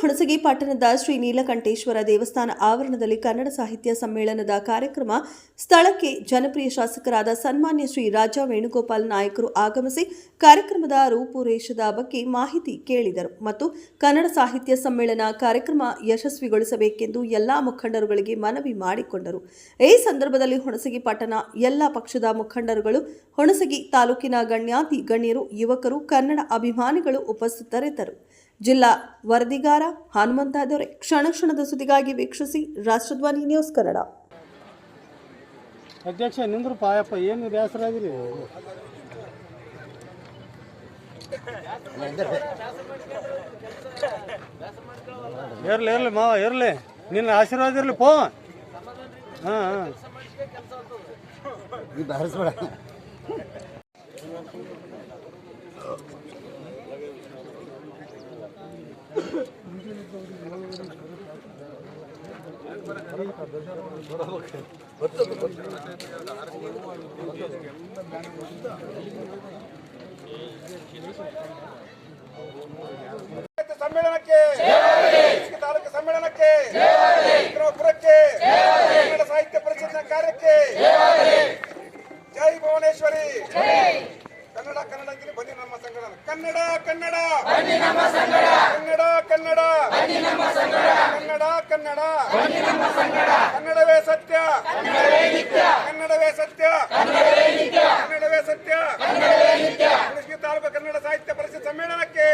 ಹುಣಸಗಿ ಪಟ್ಟಣದ ಶ್ರೀ ನೀಲಕಂಠೇಶ್ವರ ದೇವಸ್ಥಾನ ಆವರಣದಲ್ಲಿ ಕನ್ನಡ ಸಾಹಿತ್ಯ ಸಮ್ಮೇಳನದ ಕಾರ್ಯಕ್ರಮ ಸ್ಥಳಕ್ಕೆ ಜನಪ್ರಿಯ ಶಾಸಕರಾದ ಸನ್ಮಾನ್ಯ ಶ್ರೀ ರಾಜ ವೇಣುಗೋಪಾಲ್ ನಾಯಕರು ಆಗಮಿಸಿ ಕಾರ್ಯಕ್ರಮದ ರೂಪುರೇಷದ ಬಗ್ಗೆ ಮಾಹಿತಿ ಕೇಳಿದರು ಮತ್ತು ಕನ್ನಡ ಸಾಹಿತ್ಯ ಸಮ್ಮೇಳನ ಕಾರ್ಯಕ್ರಮ ಯಶಸ್ವಿಗೊಳಿಸಬೇಕೆಂದು ಎಲ್ಲಾ ಮುಖಂಡರುಗಳಿಗೆ ಮನವಿ ಮಾಡಿಕೊಂಡರು. ಈ ಸಂದರ್ಭದಲ್ಲಿ ಹುಣಸಗಿ ಪಟ್ಟಣ ಎಲ್ಲ ಪಕ್ಷದ ಮುಖಂಡರುಗಳು, ಹುಣಸಗಿ ತಾಲೂಕಿನ ಗಣ್ಯಾತಿ ಗಣ್ಯರು, ಯುವಕರು, ಕನ್ನಡ ಅಭಿಮಾನಿಗಳು ಉಪಸ್ಥಿತರಿದ್ದರು. ಜಿಲ್ಲಾ ವರದಿಗಾರ ಹನುಮಂತ ದೊರೆ ಕ್ಷಣ ಕ್ಷಣದ ಸುದ್ದಿಗಾಗಿ ವೀಕ್ಷಿಸಿ ರಾಷ್ಟ್ರಧ್ವನಿ ನ್ಯೂಸ್ ಕನ್ನಡ. ಅಧ್ಯಕ್ಷ ನಿಂದ್ರು ಪಾಯಪ್ಪ ಏನು ಬೇಸರ ಆಗಿರಿ ಇರ್ಲಿ ಇರ್ಲಿ ಮಾವ ಇರ್ಲಿ. ನಿನ್ನ ಆಶೀರ್ವಾದ ಇರ್ಲಿ ಪೋ. ಹಾಂ ಹಾಂ. ಸಮ್ಮೇಳನಕ್ಕೆ ತಾಲೂಕು ಸಮ್ಮೇಳನಕ್ಕೆ ವಿಕ್ರಮಪುರಕ್ಕೆ ಕನ್ನಡ ಸಾಹಿತ್ಯ ಪರಿಚಯ ಕಾರ್ಯಕ್ಕೆ ಜೈ ಭುವನೇಶ್ವರಿ ಕನ್ನಡ ಕನ್ನಡ ಬನ್ನಿ ನಮ್ಮ ಸಂಘಟನೆ ಕನ್ನಡ ಕನ್ನಡ ಕನ್ನಡ ಕನ್ನಡ ಕನ್ನಡ ಕನ್ನಡ ಕನ್ನಡವೇ ಸತ್ಯ ಕನ್ನಡವೇ ಸತ್ಯ ಕನ್ನಡವೇ ಸತ್ಯ ತಾಲೂಕು ಕನ್ನಡ ಸಾಹಿತ್ಯ ಪರಿಷತ್ ಸಮ್ಮೇಳನಕ್ಕೆ